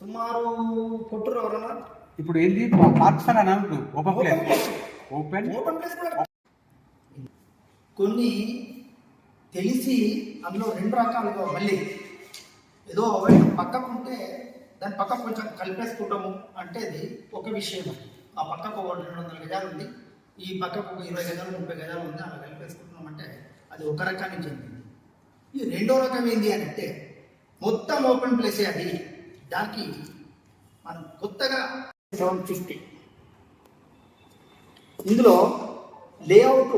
సుమారు కొట్టురు ఎవరన్నా? ఇప్పుడు ఏంది? పార్క్స్ అని అన్నట్టు open place open open place కూడా. కొన్ని తెలిసి అందులో రెండు రకాలుగా మళ్ళీ ఏదో పక్కకు ఉంటే దాని పక్కకు కొంచెం కలిపేసుకుంటాము అంటే అది ఒక విషయం ఆ పక్కకు ఒక రెండు వందల గజాలు ఉంది. ఈ పక్కకు ఒక ఇరవై గజాలు ముప్పై గజాలు ఉంది. అలా కలిపేసుకుంటున్నాం అంటే అది ఒక రకానికి చెందింది. ఈ రెండో రకం ఏంటి అని అంటే మొత్తం ఓపెన్ ప్లేసే అది. దానికి మనం కొత్తగా సెవెన్ ఫిఫ్టీ. ఇందులో లేఅవుట్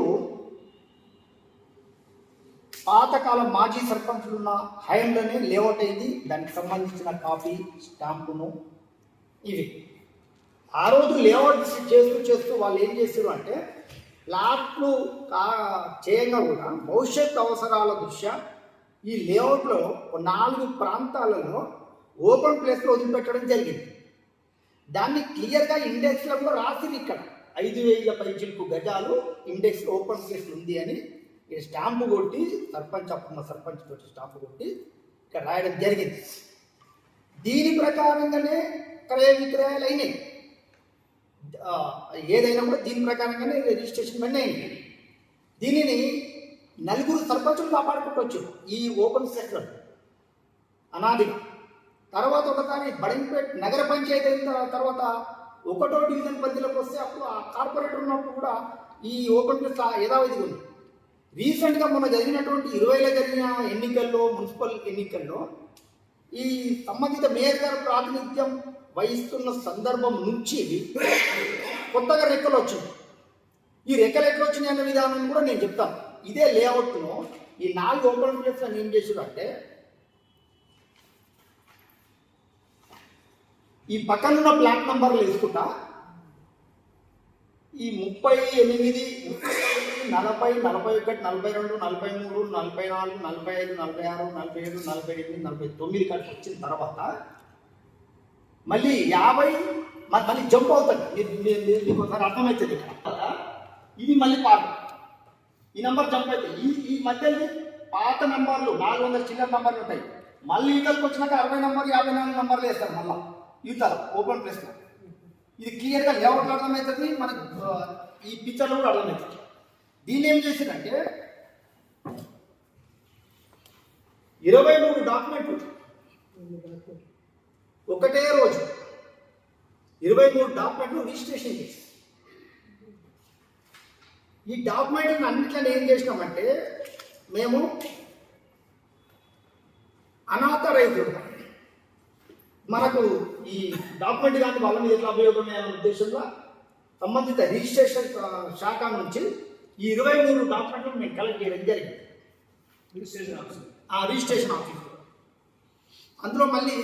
పాతకాలం మాజీ సర్పంచులు ఉన్న హైండ్లోనే లేఅవుట్ అయింది. దానికి సంబంధించిన కాపీ స్టాంపును ఇవి. ఆ రోజు లేఅవుట్ చేస్తూ చేస్తూ వాళ్ళు ఏం చేశారు అంటే ప్లాట్లు కా చేయంగా కూడా భవిష్యత్ అవసరాల దృష్ట్యా ఈ లేఅవుట్లో నాలుగు ప్రాంతాలలో ఓపెన్ ప్లేస్లో వదిలిపెట్టడం జరిగింది. దాన్ని క్లియర్గా ఇండెక్స్లో కూడా రాసింది ఇక్కడ. ఐదు వేల పైచిలకు గజాలు ఇండెక్స్ ఓపెన్ ప్లేస్ ఉంది అని స్టాంపు కొట్టి సర్పంచ్ అప్పున్న సర్పంచ్ తోటి స్టాంపు కొట్టి ఇక్కడ రాయడం జరిగింది. దీని ప్రకారంగానే క్రయ విక్రయాలు అయినాయి. ఏదైనా కూడా దీని ప్రకారంగానే రిజిస్ట్రేషన్ అన్నీ అయినాయి. దీనిని నలుగురు సర్పంచులు కాపాడుకుంటవచ్చు ఈ ఓపెన్ సెక్టర్ అనాదిగా. తర్వాత ఒకసారి బడింపేట్ నగర పంచాయతీ అయిన తర్వాత ఒకటో డివిజన్ పరిధిలోకి వస్తే అప్పుడు ఆ కార్పొరేటర్ ఉన్నప్పుడు కూడా ఈ ఓపెన్ ప్లేస్ యథావిధిగా ఉంది. రీసెంట్గా మొన్న జరిగినటువంటి ఇరవైలో జరిగిన ఎన్నికల్లో మున్సిపల్ ఎన్నికల్లో ఈ సంబంధిత మేయర్ గారు ప్రాతినిధ్యం వహిస్తున్న సందర్భం నుంచి కొత్తగా రెక్కలు వచ్చింది. ఈ రెక్కలు ఎట్లా వచ్చినాయి అన్న విధానం కూడా నేను చెప్తాను. ఇదే లేఅవుట్ను ఈ నాలుగు ఓపెన్ ప్లేస్ ఏం చేసారు అంటే ఈ పక్కన ఉన్న ప్లాట్ నంబర్లు వేసుకుంటా. ఈ ముప్పై ఎనిమిది ముప్పై నలభై నలభై ఒకటి నలభై రెండు నలభై మూడు నలభై నాలుగు నలభై ఐదు నలభై ఆరు నలభై ఏడు నలభై ఎనిమిది నలభై తొమ్మిది కలిసి వచ్చిన తర్వాత మళ్ళీ యాభై మళ్ళీ జంప్ అవుతుంది. మీకు ఒకసారి అర్థమవుతుంది ఇక్కడ. ఇది మళ్ళీ పాత. ఈ నంబర్ జంప్ అవుతుంది. ఈ ఈ మధ్యలో పాత నంబర్లు నాలుగు వందల చిల్లర నంబర్లు ఉంటాయి. మళ్ళీ ఈతలకు వచ్చినాక అరవై నంబర్ యాభై నాలుగు నంబర్లు వేస్తారు మళ్ళీ. ఈతలు ఓపెన్ ప్లేస్లో ఇది క్లియర్గా లేఅవుట్ అర్థమవుతుంది మనకు ఈ పిక్చర్లో కూడా అర్థమవుతుంది. దీన్ని ఏం చేసిందంటే ఇరవై మూడు డాక్యుమెంట్లు ఒకటే రోజు ఇరవై మూడు డాక్యుమెంట్లు రిజిస్ట్రేషన్ చేసి ఈ డాక్యుమెంట్లను అన్నిట్లను ఏం చేసినామంటే మేము అనాథ రైతులు. మనకు ఈ డాక్యుమెంట్ కానీ వాళ్ళ మీద ఎట్లా ఉపయోగమే అనే ఉద్దేశంలో సంబంధిత రిజిస్ట్రేషన్ శాఖ నుంచి ఈ ఇరవై మూడు డాక్యుమెంట్లు మేము కలెక్ట్ చేయడం జరిగింది. రిజిస్ట్రేషన్ ఆఫీసర్ ఆ రిజిస్ట్రేషన్ ఆఫీస్లో అందులో మళ్ళీ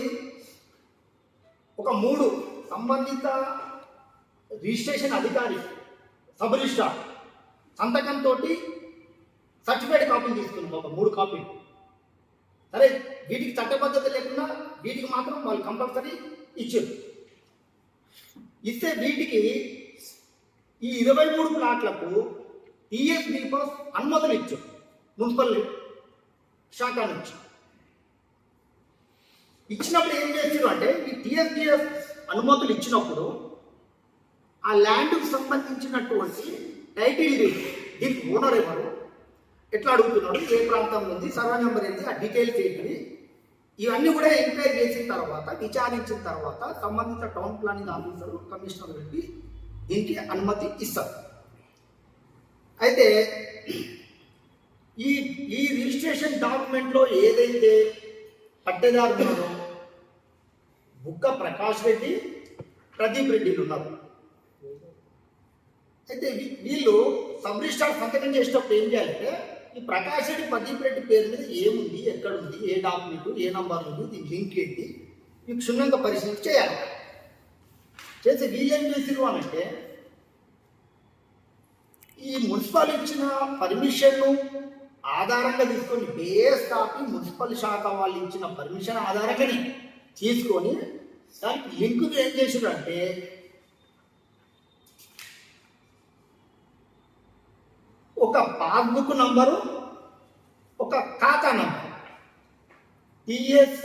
ఒక మూడు సంబంధిత రిజిస్ట్రేషన్ అధికారి సబ్ రిజిస్ట్రార్ సంతకంతో సర్టిఫికేట్ కాపీలు తీసుకున్నాం. ఒక మూడు కాపీలు సరే వీటికి చట్టబద్ధత లేకుండా వీటికి మాత్రం వాళ్ళు కంపల్సరీ ఇచ్చారు. ఇస్తే వీటికి ఈ ఇరవై మూడు ప్లాట్లకు ఈఎస్ దీపస్ అనుమతులు ఇచ్చారు. మున్సిపల్ శాఖ నుంచి. ఇచ్చినప్పుడు ఏం చేస్తారు అంటే ఈ టీఎస్డిఎస్ అనుమతులు ఇచ్చినప్పుడు ఆ ల్యాండ్కు సంబంధించినటువంటి టైటిల్ డీడ్ దీనికి ఓనర్ ఎవరు? ఎట్లా అడుగుతున్నాడు? ఏ ప్రాంతంలో ఉంది? సర్వే నెంబర్ ఏంటి ఆ డీటెయిల్స్ ఏంటి? ఇవన్నీ కూడా ఎంక్వైరీ చేసిన తర్వాత విచారించిన తర్వాత సంబంధిత టౌన్ ప్లానింగ్ ఆఫీసర్ కమిషనర్ వెళ్ళి దీనికి అనుమతి ఇస్తారు. అయితే ఈ ఈ రిజిస్ట్రేషన్ డాక్యుమెంట్లో ఏదైతే పట్టేదారు ఉన్నారో బుక్క ప్రకాష్ రెడ్డి ప్రదీప్ రెడ్డిలు ఉన్నారు. అయితే వీళ్ళు సబ్ రిజిస్టార్ సంతకం చేసేటప్పుడు ఏం చేయాలంటే ఈ ప్రకాష్ రెడ్డి ప్రదీప్ రెడ్డి పేరు మీద ఏముంది ఎక్కడ ఉంది ఏ డాక్యుమెంట్ ఏ నంబర్ ఉంది దీని లింక్ ఏంటి? మీకు క్షుణ్ణంగా పరిశీలన చేయాలి. చేసి వీళ్ళు ఏం చేసిరు అనంటే ఈ మున్సిపల్ ఇచ్చిన పర్మిషన్ను ఆధారంగా తీసుకొని బేస్ కాపీ మున్సిపల్ శాఖ వాళ్ళు ఇచ్చిన పర్మిషన్ ఆధారంగానే తీసుకొని దానికి లింక్ ఏం చేసిరు అంటే ఒక పాస్బుక్ నంబరు ఒక ఖాతా number. TS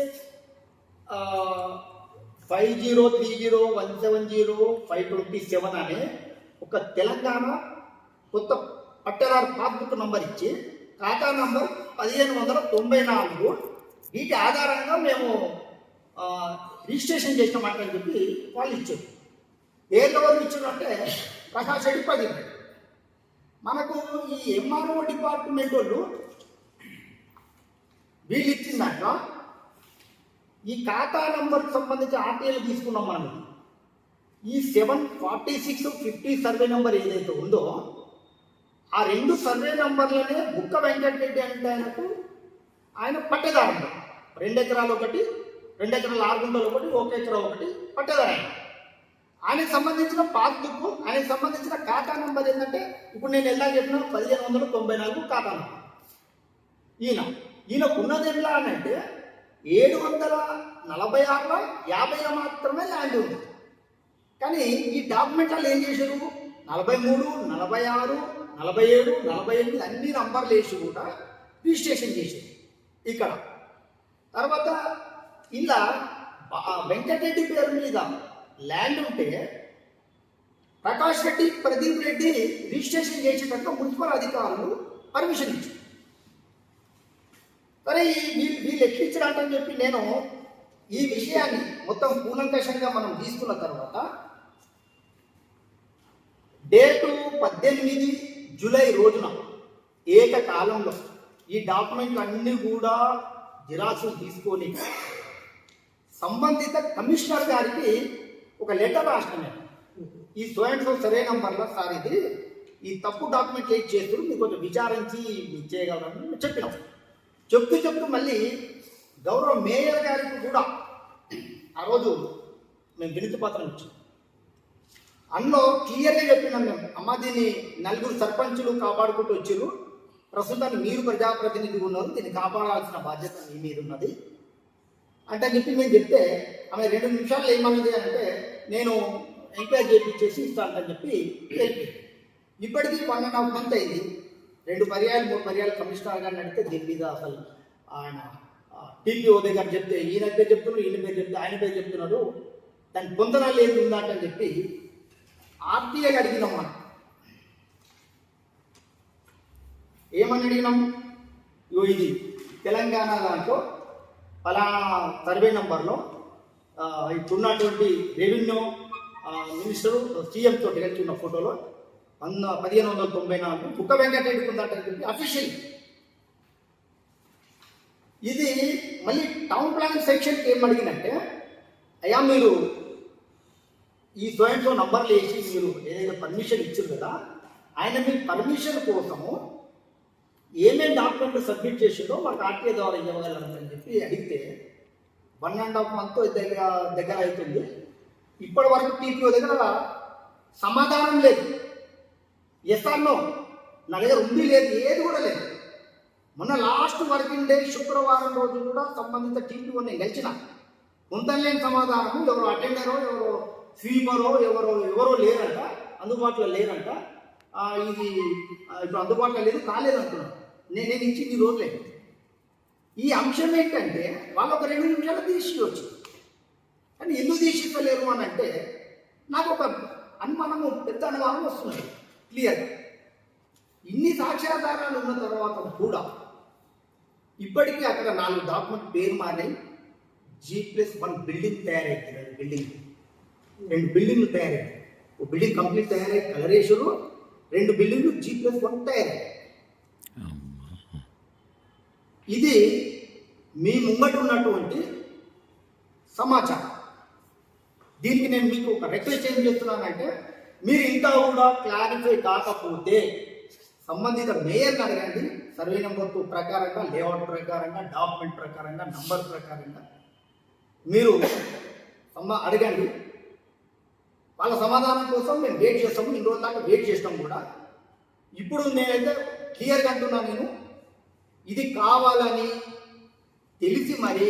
five zero three zero one seven zero five twenty seven అనే ఒక తెలంగాణ కొత్త పట్టదారు పాస్బుక్ నంబర్ ఇచ్చి ఖాతా నంబర్ పదిహేను వందల తొంభై నాలుగు. వీటి ఆధారంగా మేము ఆ, రిజిస్ట్రేషన్ చేసినామంటని చెప్పి వాళ్ళు ఇచ్చారు. ఏ లెవెల్ ఇచ్చారు అంటే ప్రకాష్ రెడ్డి పది. మనకు ఈ ఎంఆర్ఓ డిపార్ట్మెంట్ వాళ్ళు వీళ్ళు ఇచ్చిన ఈ ఖాతా నంబర్కి సంబంధించి ఆర్టీఐలు తీసుకున్నాం మనం. ఈ seven forty six fifty survey number ఏదైతే ఉందో ఆ రెండు సర్వే నెంబర్లనే బుక్క వెంకటరెడ్డి అంటే ఆయనకు ఆయన పట్టేదారు రెండు ఎకరాలు ఒకటి రెండు ఎకరాలు ఆరు గుంటలు ఒకటి ఒక ఎకరా ఒకటి పట్టేదారు ఆయన ఆయనకు సంబంధించిన పాస్బుక్ ఆయనకు సంబంధించిన ఖాతా నెంబర్ ఏంటంటే ఇప్పుడు నేను ఎలా చెప్పిన పదిహేను వందల తొంభై నాలుగు ఖాతా నంబర్. ఈయన ఈయనకు ఉన్నది ఎట్లా అని అంటే ఏడు వందల నలభై ఆరులో యాభై మాత్రమే ల్యాండ్ ఉంది. కానీ ఈ డాక్యుమెంట్లు ఏం చేశారు? నలభై మూడు నలభై ఆరు నలభై ఏడు నలభై ఎనిమిది అన్ని నంబర్లు వేసి కూడా రిజిస్ట్రేషన్ చేశారు. ఇక్కడ. తర్వాత ఇలా వెంకటరెడ్డి పేరు మీద ల్యాండ్ ఉంటే ప్రకాష్ రెడ్డి ప్రదీప్ రెడ్డి రిజిస్ట్రేషన్ చేసేటట్టు మున్సిపల్ అధికారులు పర్మిషన్ ఇచ్చారు. సరే ఈ వీళ్ళు వీళ్ళు చెప్పి నేను ఈ విషయాన్ని మొత్తం కూలంకషంగా మనం తీసుకున్న తర్వాత డేటు పద్దెనిమిది జూలై రోజున ఏకకాలంలో ఈ డాక్యుమెంట్లు అన్నీ కూడా జిరాక్సులు తీసుకొని సంబంధిత కమిషనర్ గారికి ఒక లెటర్ రాసిన ఈ స్వయం సరే నంబర్లో? సార్ ఇది ఈ తప్పు డాక్యుమెంట్ ఏది చేస్తున్నారు మీరు కొంచెం విచారించి చేయగలరని చెప్పినాం. చెప్తూ చెప్తూ మళ్ళీ గౌరవ మేయర్ గారికి కూడా ఆ రోజు మేము వినతి పత్రం ఇచ్చాం. అందులో క్లియర్గా చెప్పినాం మేము. అమ్మ దీన్ని నలుగురు సర్పంచులు కాపాడుకుంటూ వచ్చారు. ప్రస్తుతాన్ని మీరు ప్రజాప్రతినిధి ఉన్నారు దీన్ని కాపాడాల్సిన బాధ్యత మీ మీద ఉన్నది. అంటే చెప్పి మేము చెప్తే ఆమె రెండు నిమిషాలు ఏమన్నది అంటే నేను ఎంక్వైరీ చేయించేసి ఇస్తానని చెప్పి వెళ్ళిపోయింది. ఇప్పటికీ వన్ అండ్ హాఫ్ మంత్ అయింది. రెండు పర్యాలు మూడు పర్యాలు కమిషనర్ గారిని అడిగితే దీని మీద అసలు ఆయన టీపీఓ దగ్గర చెప్తే ఈయన పేరు చెప్తున్నాడు ఈయన పేరు చెప్తే ఆయన పేరు చెప్తున్నాడు దాని పొందనాలు ఏది ఉందాటని చెప్పి ఆర్టీఐ అడిగినాం మనం. ఏమని అడిగినాం? ఇగో ఇది తెలంగాణ దాంట్లో ఫలానా సర్వే నంబర్లో ఇప్పుడున్నటువంటి రెవెన్యూ మినిస్టరు సీఎం తోటి ఉన్న ఫోటోలో అన్న పదిహేను వందల తొంభై నాలుగు కుక్క వెంకటరెడ్డి ఉందంటని చెప్పి అఫీషియల్ ఇది మళ్ళీ టౌన్ ప్లానింగ్ సెక్షన్కి ఏం అడిగినంటే అయ్యా మీరు ఈ జాయింట్లో నంబర్లు వేసి మీరు ఏదైనా పర్మిషన్ ఇచ్చారు కదా ఆయన మీ పర్మిషన్ కోసము ఏమేమి డాక్యుమెంట్లు సబ్మిట్ చేసిందో మాకు ఆర్టీఏ ద్వారా ఇవ్వగలరని చెప్పి అడిగితే వన్ అండ్ హాఫ్ మంత్ దగ్గర దగ్గర అవుతుంది. ఇప్పటి వరకు టీపీఓ దగ్గర సమాధానం లేదు. ఎస్ నో నా దగ్గర ఉంది లేదు ఏది కూడా లేదు. మొన్న లాస్ట్ వర్కింగ్ డే శుక్రవారం రోజు కూడా సంబంధిత టీపీఓ నేను గెలిచిన. పొందలేని సమాధానం ఎవరో అటెండరో ఎవరో స్వీపరో ఎవరో ఎవరో లేరంట అందుబాటులో లేరంట. ఇది ఇప్పుడు అందుబాటులో లేదు కాలేదంటున్నాను నేను నేను ఇచ్చి ఈ రోజులే. ఈ అంశం ఏంటంటే వాళ్ళు ఒక రెండు నిమిషాలు తీసుకోవచ్చు కానీ ఎందుకు తీసిస్తలేరు అని అంటే నాకు ఒక అనుమానము పెద్ద అనుమానం వస్తున్నది క్లియర్ ఇన్ని సాక్ష్యాధారాలు ఉన్న తర్వాత కూడా ఇప్పటికీ అక్కడ నాలుగు డాక్యుమెంట్ పేరు మారినాయి జీ ప్లస్ వన్ బిల్డింగ్ తయారైంది. రెండు బిల్డింగ్ రెండు బిల్డింగ్లు తయారైంది. ఒక బిల్డింగ్ కంప్లీట్ తయారై కలరేశ్వరు రెండు బిల్డింగ్లు జీ ప్లస్ వన్ తయారయ్యాయి ఇది మీ ముంగట ఉన్నటువంటి సమాచారం. దీనికి నేను మీకు ఒక రిక్వెస్ట్ ఏం చేస్తున్నానంటే మీరు ఇంకా కూడా క్లారిఫై కాకపోతే సంబంధిత మేయర్ అడగండి. సర్వే నెంబర్ టూ ప్రకారంగా లేఅవుట్ ప్రకారంగా డాక్యుమెంట్ ప్రకారంగా నంబర్ ప్రకారంగా మీరు సమ్మ అడగండి. వాళ్ళ సమాధానం కోసం మేము వెయిట్ చేస్తాము. ఇన్ని రోజుల దాకా వెయిట్ చేస్తాం కూడా. ఇప్పుడు నేనైతే క్లియర్గా అంటున్నాను నేను. ఇది కావాలని తెలిసి మరి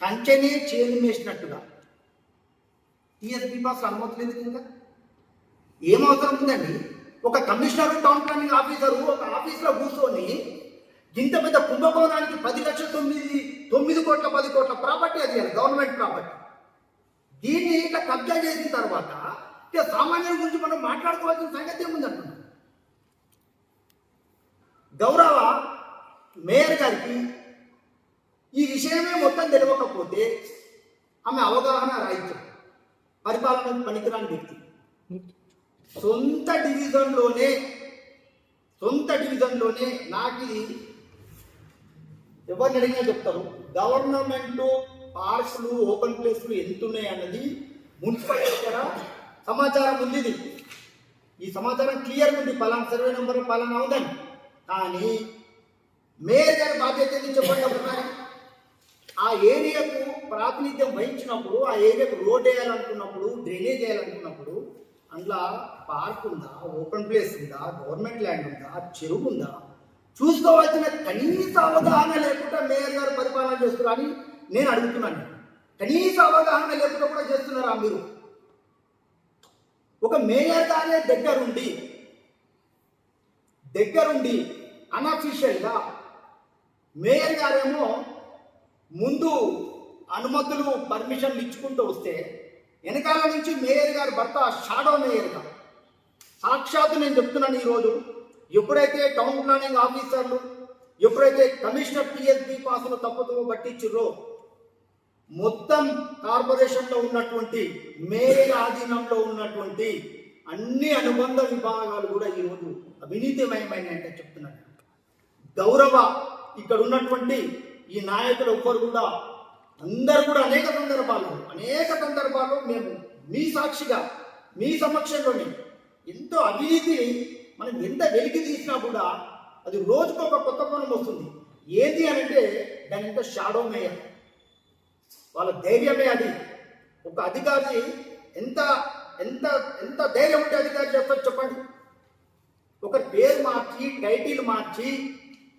కంచెనే చేసినట్టుగా వేసినట్టుగా టీఎస్పీ పాస్ అనుమతి లేదు ఇంకా? ఏం అవసరం ఉందండి? ఒక కమిషనర్ టౌన్ ప్లానింగ్ ఆఫీసరు ఒక ఆఫీస్లో కూర్చొని ఇంత పెద్ద కుంభకోణానికి పది లక్షల తొమ్మిది తొమ్మిది కోట్ల పది కోట్ల ప్రాపర్టీ అది గవర్నమెంట్ ప్రాపర్టీ. దీన్ని ఇట్లా కబ్జా చేసిన తర్వాత సామాన్యుల గురించి మనం మాట్లాడుకోవాల్సిన సంగతి ఏముందంటున్నాం గౌరవ మేయర్ గారికి ఈ విషయమే మొత్తం తెలియకపోతే ఆమె అవగాహన రైతు పరిపాలన పనికిరాని వ్యక్తి. సొంత డివిజన్లోనే సొంత డివిజన్లోనే నాకు ఎవరిని అడిగినా చెప్తారు గవర్నమెంట్ పార్క్లు ఓపెన్ ప్లేస్లు ఎంత ఉన్నాయి అన్నది మున్సిపాలిటీ దగ్గర సమాచారం ఉంది ఈ సమాచారం క్లియర్ ఉంది. పలానా సర్వే నెంబర్ పలానా ఉందండి కానీ మేయర్ గారి బాధ్యత చెప్పండి ఒకసారి? ఆ ఏరియాకు ప్రాతినిధ్యం వహించినప్పుడు ఆ ఏరియాకు రోడ్ వేయాలనుకున్నప్పుడు డ్రైనేజ్ వేయాలనుకున్నప్పుడు అందులో పార్క్ ఉందా ఓపెన్ ప్లేస్ ఉందా గవర్నమెంట్ ల్యాండ్ ఉందా చెరువు ఉందా? చూసుకోవాల్సిన కనీస అవగాహన లేకుండా మేయర్ గారు పరిపాలన చేస్తున్నారు అని నేను అడుగుతున్నాను. కనీస అవగాహన లేకుండా కూడా చేస్తున్నారా మీరు? ఒక మేయర్ గారే దగ్గరుండి దగ్గరుండి అన్అఫీషియల్గా మేయర్ గారేమో ముందు అనుమతులు పర్మిషన్లు ఇచ్చుకుంటూ వస్తే వెనకాల నుంచి మేయర్ గారి భర్త షాడో మేయర్గా సాక్షాత్తు నేను చెప్తున్నాను ఈరోజు ఎప్పుడైతే టౌన్ ప్లానింగ్ ఆఫీసర్లు ఎప్పుడైతే కమిషనర్ పిఎస్బి పాసులు తప్పుతో పట్టించుర్రో మొత్తం కార్పొరేషన్లో ఉన్నటువంటి మేయర్ ఆధీనంలో ఉన్నటువంటి అన్ని అనుబంధ విభాగాలు కూడా ఈరోజు అవినీతిమయమైన అంటే చెప్తున్నాను గౌరవ ఇక్కడ ఉన్నటువంటి ఈ నాయకులు ఒక్కరు కూడా అందరూ కూడా అనేక సందర్భాల్లో అనేక సందర్భాల్లో మేము మీ సాక్షిగా మీ సమక్షంలోనే ఎంతో అవినీతి మనం ఎంత వెలికి తీసినా కూడా అది రోజుకు ఒక కొత్త కోణం వస్తుంది. ఏది అని అంటే దాని ఎంత షాడో మేయర్. వాళ్ళ ధైర్యమే అది. ఒక అధికారి ఎంత ఎంత ఎంత ధైర్యం ఉంటే అధికారి చేస్తారు చెప్పండి. ఒక పేరు మార్చి టైటిల్ మార్చి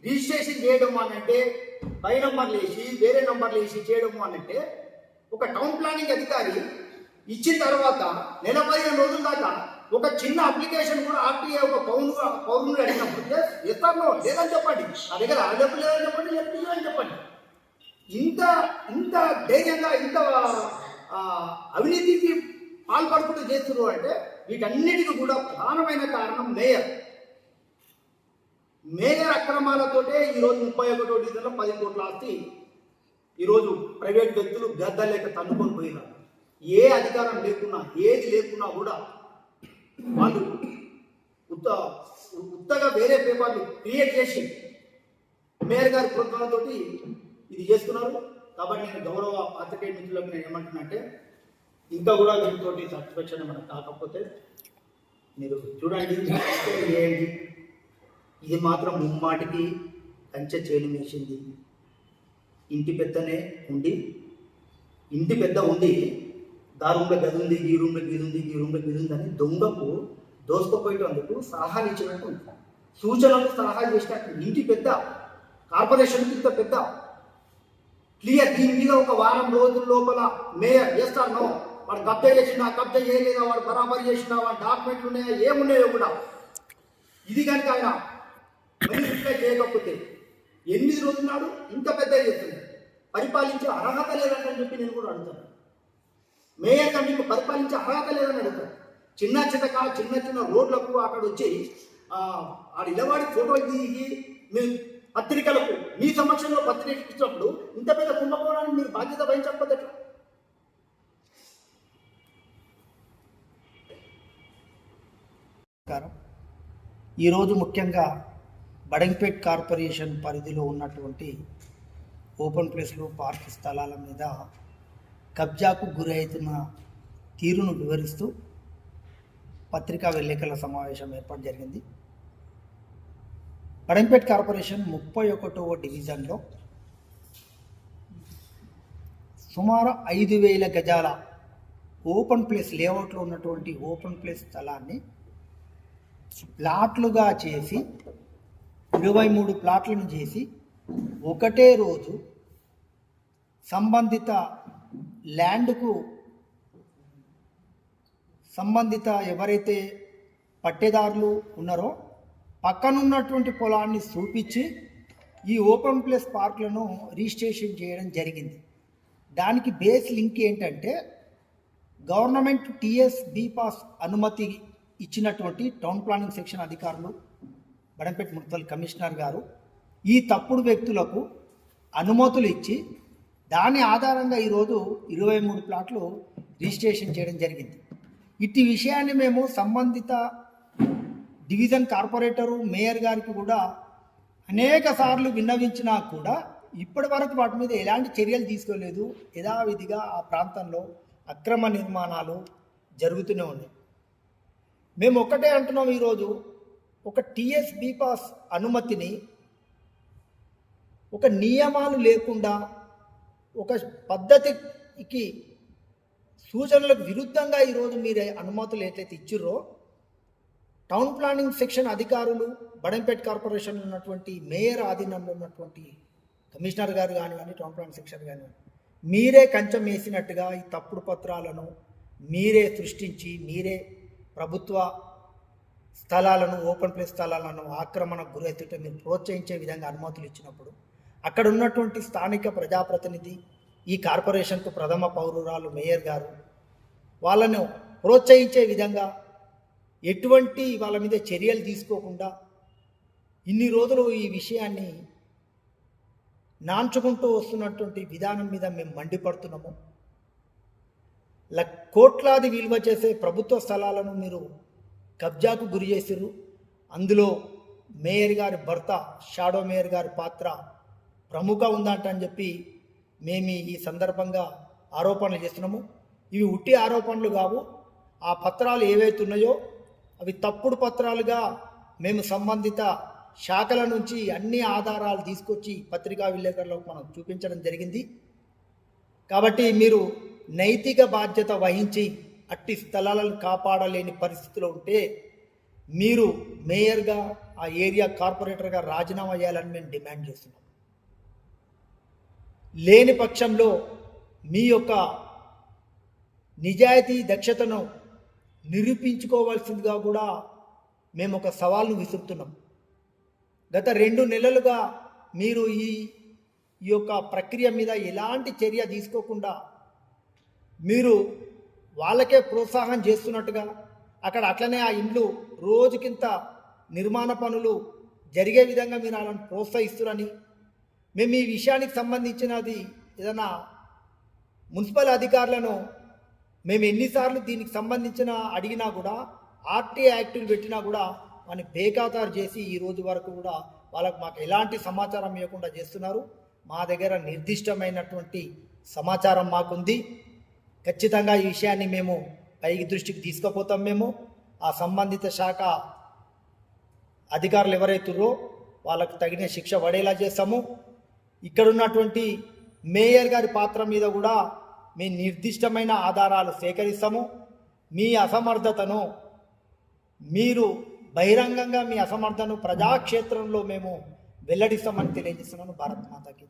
రిజిస్ట్రేషన్ చేయడం అనంటే పై నంబర్లు వేసి వేరే నంబర్లు వేసి చేయడం అనంటే ఒక టౌన్ ప్లానింగ్ అధికారి ఇచ్చిన తర్వాత నెల పదిహేను రోజుల దాకా ఒక చిన్న అప్లికేషన్ కూడా ఆర్టీఏ ఒక పౌరు పౌరుని అడిగినప్పుడు ఇస్తాను లేదని చెప్పండి. నా దగ్గర అడగపు లేదని చెప్పండి లేదు అని చెప్పండి. ఇంత ఇంత ధైర్యంగా ఇంత అవినీతికి పాల్పడుకుంటూ చేస్తున్నారు అంటే వీటన్నిటికీ కూడా ప్రధానమైన కారణం మేయర్. మేయర్ అక్రమాలతోటే ఈరోజు ముప్పై ఒకటో డివిజన్లో పది కోట్ల ఆస్తి ఈరోజు ప్రైవేట్ వ్యక్తులు గద్ద లేక తన్నుకొని పోయినారు. ఏ అధికారం లేకున్నా ఏది లేకున్నా కూడా వాళ్ళు ఉత్త ఉత్తగా వేరే పేపర్లు క్రియేట్ చేసి మేయర్ గారి ప్రోత్సాహంతోటి ఇది చేస్తున్నారు. కాబట్టి నేను గౌరవ పాత్రికేయ మిత్రులకు నేను ఏమంటున్నా అంటే ఇంకా కూడా దీంతో సాటిస్ఫాక్షన్ మనకు కాకపోతే మీరు చూడండి చేయండి ఇది మాత్రం ముమ్మాటికి కంచె చేయడం వేసింది ఇంటి పెద్దనే ఉండి ఇంటి పెద్ద ఉంది దా రూమ్లో గది ఉంది ఈ రూమ్లో గది ఉంది ఈ రూమ్లో గది ఉంది అని దొంగకు దోసుకుపోయేటందుకు సలహాలు ఇచ్చినట్టు ఉంది. సూచనలు సలహాలు చేసినట్టు ఇంటి పెద్ద కార్పొరేషన్ ఇంత పెద్ద. క్లియర్ దీని మీద ఒక వారం రోజుల లోపల మేయర్ చేస్తాను వాడు కబ్జా చేసినా కబ్జా చేయలేదా వాడు బరాబరి చేసినా వాడు డాక్యుమెంట్లు ఉన్నాయా ఏమున్నాయో కూడా. ఇది కనుక ఆయన వెరిఫై చేయకపోతే ఎనిమిది రోజుల నాడు ఇంత పెద్ద చేస్తుంది పరిపాలించే అర్హత లేదని చెప్పి నేను కూడా అడుగుతాను. మేయర్గా మీకు పరిపాలించే అర్హత లేదని అడుగుతాను. చిన్న చిన్నక చిన్న చిన్న రోడ్లకు అక్కడ వచ్చి ఆ, ఆడ ఇలవాడి దిగి మీరు పత్రికలకు మీ సమక్షంలో పత్రిక ఇచ్చినప్పుడు ఇంత పెద్ద కుంభకోణాన్ని మీరు బాధ్యత వహించకపోతే నమస్కారం. ఈరోజు ముఖ్యంగా బడంపేట్ కార్పొరేషన్ పరిధిలో ఉన్నటువంటి ఓపెన్ ప్లేస్లు పార్క్ స్థలాల మీద కబ్జాకు గురవుతున్న తీరును వివరిస్తూ పత్రికా విలేకరుల సమావేశం ఏర్పాటు జరిగింది. బడంపేట్ కార్పొరేషన్ ముప్పై ఒకటవ డివిజన్లో సుమారు ఐదు వేల గజాల ఓపెన్ ప్లేస్ లేఅవుట్లో ఉన్నటువంటి ఓపెన్ ప్లేస్ స్థలాన్ని ప్లాట్లుగా చేసి ఇరవై మూడు ప్లాట్లను చేసి ఒకటే రోజు సంబంధిత ల్యాండ్కు సంబంధిత ఎవరైతే పట్టేదారులు ఉన్నారో పక్కనున్నటువంటి పొలాన్ని చూపించి ఈ ఓపెన్ ప్లేస్ పార్కులను రిజిస్ట్రేషన్ చేయడం జరిగింది. దానికి బేస్ లింక్ ఏంటంటే గవర్నమెంట్ టిఎస్ బి పాస్ అనుమతి ఇచ్చినటువంటి టౌన్ ప్లానింగ్ సెక్షన్ అధికారులు బడంపేట మున్సిపల్ కమిషనర్ గారు ఈ తప్పుడు వ్యక్తులకు అనుమతులు ఇచ్చి దాని ఆధారంగా ఈరోజు ఇరవై మూడు ప్లాట్లు రిజిస్ట్రేషన్ చేయడం జరిగింది. ఇట్టి విషయాన్ని మేము సంబంధిత డివిజన్ కార్పొరేటరు మేయర్ గారికి కూడా అనేక సార్లు విన్నవించినా కూడా ఇప్పటి వరకు వాటి మీద ఎలాంటి చర్యలు తీసుకోలేదు. యథావిధిగా ఆ ప్రాంతంలో అక్రమ నిర్మాణాలు జరుగుతూనే ఉన్నాయి. మేము ఒక్కటే అంటున్నాం ఈరోజు ఒక టిఎస్ పాస్ అనుమతిని ఒక నియమాలు లేకుండా ఒక పద్ధతికి సూచనలకు విరుద్ధంగా ఈరోజు మీరు అనుమతులు ఏదైతే ఇచ్చిర్రో టౌన్ ప్లానింగ్ సెక్షన్ అధికారులు బడంపేట్ కార్పొరేషన్ ఉన్నటువంటి మేయర్ ఆధీనంలో ఉన్నటువంటి కమిషనర్ గారు కానివ్వండి టౌన్ ప్లానింగ్ సెక్షన్ కానివ్వండి మీరే కంచెం వేసినట్టుగా ఈ తప్పుడు పత్రాలను మీరే సృష్టించి మీరే ప్రభుత్వ స్థలాలను ఓపెన్ ప్లేస్ స్థలాలను ఆక్రమణకు గురైతుంటే మీరు ప్రోత్సహించే విధంగా అనుమతులు ఇచ్చినప్పుడు అక్కడ ఉన్నటువంటి స్థానిక ప్రజాప్రతినిధి ఈ కార్పొరేషన్కు ప్రథమ పౌరురాలు మేయర్ గారు వాళ్ళను ప్రోత్సహించే విధంగా ఎటువంటి వాళ్ళ మీద చర్యలు తీసుకోకుండా ఇన్ని రోజులు ఈ విషయాన్ని నాంచుకుంటూ వస్తున్నటువంటి విధానం మీద మేము మండిపడుతున్నాము. ల కోట్లాది విలువ చేసే ప్రభుత్వ స్థలాలను మీరు కబ్జాకు గురి చేసిర్రు. అందులో మేయర్ గారి భర్త షాడో మేయర్ గారి పాత్ర ప్రముఖ ఉందంట అని చెప్పి మేము ఈ సందర్భంగా ఆరోపణలు చేస్తున్నాము. ఇవి ఉట్టి ఆరోపణలు కావు. ఆ పత్రాలు ఏవైతే ఉన్నాయో అవి తప్పుడు పత్రాలుగా మేము సంబంధిత శాఖల నుంచి అన్ని ఆధారాలు తీసుకొచ్చి పత్రికా విలేకరులకు మనం చూపించడం జరిగింది. కాబట్టి మీరు నైతిక బాధ్యత వహించి అట్టి స్థలాలను కాపాడలేని పరిస్థితిలో ఉంటే మీరు మేయర్గా ఆ ఏరియా కార్పొరేటర్గా రాజీనామా చేయాలని మేము డిమాండ్ చేస్తున్నాం. లేని పక్షంలో మీ యొక్క నిజాయితీ దక్షతను నిరూపించుకోవాల్సిందిగా కూడా మేము ఒక సవాల్ను విసురుతున్నాం. గత రెండు నెలలుగా మీరు ఈ ఈ యొక్క ప్రక్రియ మీద ఎలాంటి చర్య తీసుకోకుండా మీరు వాళ్ళకే ప్రోత్సాహం చేస్తున్నట్టుగా అక్కడ అట్లనే ఆ ఇండ్లు రోజుకింత నిర్మాణ పనులు జరిగే విధంగా మీరు వాళ్ళని ప్రోత్సహిస్తున్నారని మేము ఈ విషయానికి సంబంధించినది ఏదైనా మున్సిపల్ అధికారులను మేము ఎన్నిసార్లు దీనికి సంబంధించిన అడిగినా కూడా ఆర్టీ యాక్టులు పెట్టినా కూడా వాని బేఖాతారు చేసి ఈ రోజు వరకు కూడా వాళ్ళకు మాకు ఎలాంటి సమాచారం ఇవ్వకుండా చేస్తున్నారు. మా దగ్గర నిర్దిష్టమైనటువంటి సమాచారం మాకుంది. ఖచ్చితంగా ఈ విషయాన్ని మేము పైకి దృష్టికి తీసుకుపోతాం మేము. ఆ సంబంధిత శాఖ అధికారులు ఎవరైతుర్రో వాళ్ళకు తగిన శిక్ష పడేలా చేస్తాము. ఇక్కడ ఉన్నటువంటి మేయర్ గారి పాత్ర మీద కూడా మీ నిర్దిష్టమైన ఆధారాలు సేకరిస్తాము. మీ అసమర్థతను మీరు బహిరంగంగా మీ అసమర్థను ప్రజాక్షేత్రంలో మేము వెల్లడిస్తామని తెలియజేస్తున్నాను. భారత్ మాతాకి